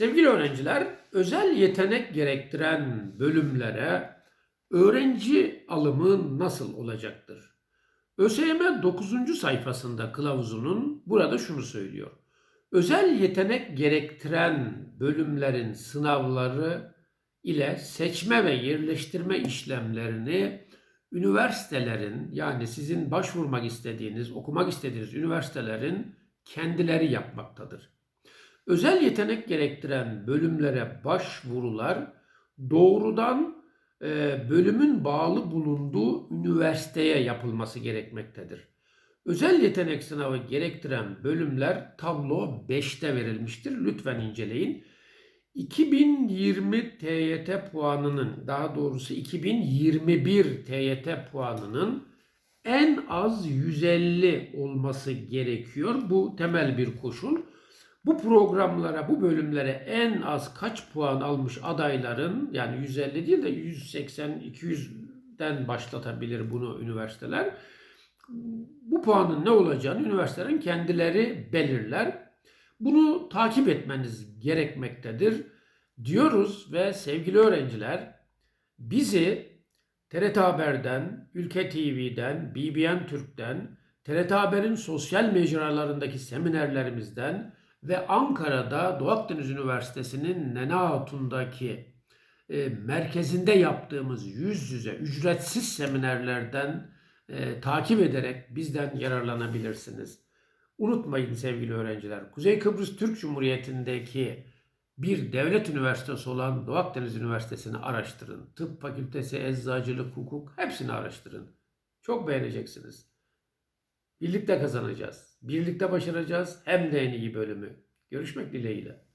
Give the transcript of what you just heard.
Sevgili öğrenciler, özel yetenek gerektiren bölümlere öğrenci alımı nasıl olacaktır? ÖSYM 9. sayfasında kılavuzunun burada şunu söylüyor. Özel yetenek gerektiren bölümlerin sınavları ile seçme ve yerleştirme işlemlerini üniversitelerin yani sizin başvurmak istediğiniz, okumak istediğiniz üniversitelerin kendileri yapmaktadır. Özel yetenek gerektiren bölümlere başvurular doğrudan e, bölümün bağlı bulunduğu üniversiteye yapılması gerekmektedir. Özel yetenek sınavı gerektiren bölümler tablo 5'te verilmiştir. Lütfen inceleyin. 2020 TYT puanının daha doğrusu 2021 TYT puanının en az 150 olması gerekiyor. Bu temel bir koşul. Bu programlara, bu bölümlere en az kaç puan almış adayların yani 150 değil de 180 200'den başlatabilir bunu üniversiteler. Bu puanın ne olacağını üniversitelerin kendileri belirler. Bunu takip etmeniz gerekmektedir diyoruz ve sevgili öğrenciler bizi TRT Haber'den, Ülke TV'den, BBN Türk'ten, TRT Haber'in sosyal mecralarındaki seminerlerimizden ve Ankara'da Doğu Akdeniz Üniversitesi'nin Nene Hatun'daki e, merkezinde yaptığımız yüz yüze ücretsiz seminerlerden e, takip ederek bizden yararlanabilirsiniz. Unutmayın sevgili öğrenciler, Kuzey Kıbrıs Türk Cumhuriyeti'ndeki bir devlet üniversitesi olan Doğu Akdeniz Üniversitesi'ni araştırın. Tıp fakültesi, eczacılık, hukuk hepsini araştırın. Çok beğeneceksiniz. Birlikte kazanacağız. Birlikte başaracağız. Hem de en iyi bölümü. Görüşmek dileğiyle.